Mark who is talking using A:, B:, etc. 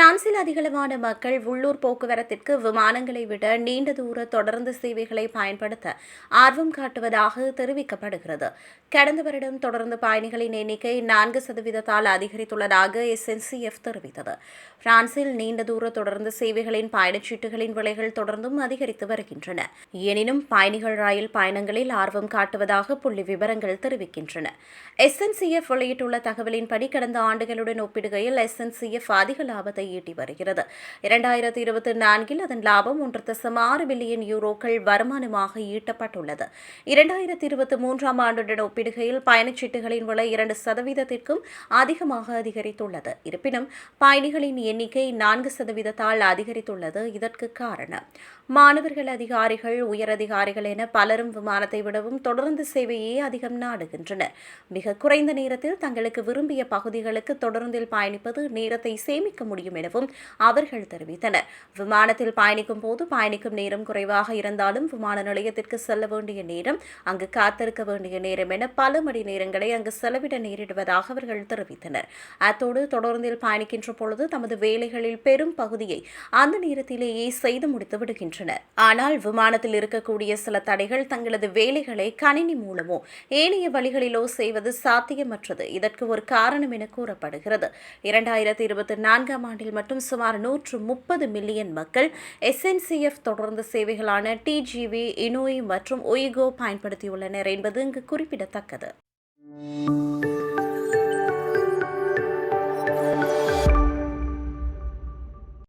A: பிரான்சில் அதிகளவான மக்கள் உள்ளூர் போக்குவரத்திற்கு விமானங்களை விட நீண்ட தூர தொடர்ந்து சேவைகளை பயன்படுத்த ஆர்வம் காட்டுவதாக தெரிவிக்கப்படுகிறது. கடந்த வருடம் தொடர்ந்து பயணிகளின் எண்ணிக்கை நான்கு சதவீதத்தால் அதிகரித்துள்ளதாக எஸ்என்சிஎஃப் தெரிவித்தது. பிரான்சில் நீண்ட தூர தொடர்ந்து சேவைகளின் பயணச்சீட்டுகளின் விலைகள் தொடர்ந்தும் அதிகரித்து வருகின்றன. எனினும் பயணிகள் ரயில் பயணங்களில் ஆர்வம் காட்டுவதாக புள்ளி விவரங்கள் தெரிவிக்கின்றன. எஸ்என்சிஎஃப் வெளியிட்டுள்ள தகவலின்படி கடந்த ஆண்டுகளுடன் ஒப்பிடுகையில் எஸ்என்சிஎஃப் அதிக லாபத்தை ஈட்டி வருகிறது. இரண்டாயிரத்தி இருபத்தி நான்கில் அதன் லாபம் ஒன்று தசம் ஆறு பில்லியன் யூரோக்கள் வருமானமாக ஈட்டப்பட்டுள்ளது. இரண்டாயிரத்தி இருபத்தி மூன்றாம் ஆண்டுடன் ஒப்பிடுகையில் பயணச்சீட்டுகளின் விலை இரண்டு சதவீதத்திற்கும் அதிகமாக அதிகரித்துள்ளது. இருப்பினும் பயணிகளின் எண்ணிக்கை நான்கு சதவீதத்தால் அதிகரித்துள்ளது. இதற்கு காரணம் மாணவர்கள் அதிகாரிகள் உயரதிகாரிகள் என பலரும் விமானத்தை விடவும் தொடர்ந்து சேவையே அதிகம் நாடுகின்றனர். மிக குறைந்த நேரத்தில் தங்களுக்கு விரும்பிய பகுதிகளுக்கு தொடர்ந்தில் பயணிப்பது நேரத்தை சேமிக்க முடியும் எனவும் அவர்கள் தெரிவித்தனர். விமானத்தில் பயணிக்கும் போது பயணிக்கும் நேரம் குறைவாக இருந்தாலும் விமான நிலையத்திற்கு செல்ல வேண்டிய நேரம் அங்கு காத்திருக்க வேண்டிய நேரம் என பல மணி நேரங்களை அங்கு செலவிட நேரிடுவதாக அவர்கள் தெரிவித்தனர். அத்தோடு தொடர்ந்தில் பயணிக்கின்ற பொழுது தமது வேலைகளில் பெரும் பகுதியை அந்த நேரத்திலேயே செய்து முடித்து விடுகின்றனர். ஆனால் விமானத்தில் இருக்கக்கூடிய சில தடைகள் தங்களது வேலைகளை கணினி மூலமோ ஏனைய வழிகளிலோ செய்வது சாத்தியமற்றது. இதற்கு ஒரு காரணம் என கூறப்படுகிறது. இரண்டாயிரத்தி இருபத்தி நான்காம் ஆண்டில் மட்டும் சுமார் நூற்று முப்பது மில்லியன் மக்கள் எஸ்என்சிஎஃப் தொடர்ந்து சேவைகளான டிஜிவி இனோய் மற்றும் ஒய்கோ பயன்படுத்தியுள்ளனர் என்பது இங்கு குறிப்பிடத்தக்கது.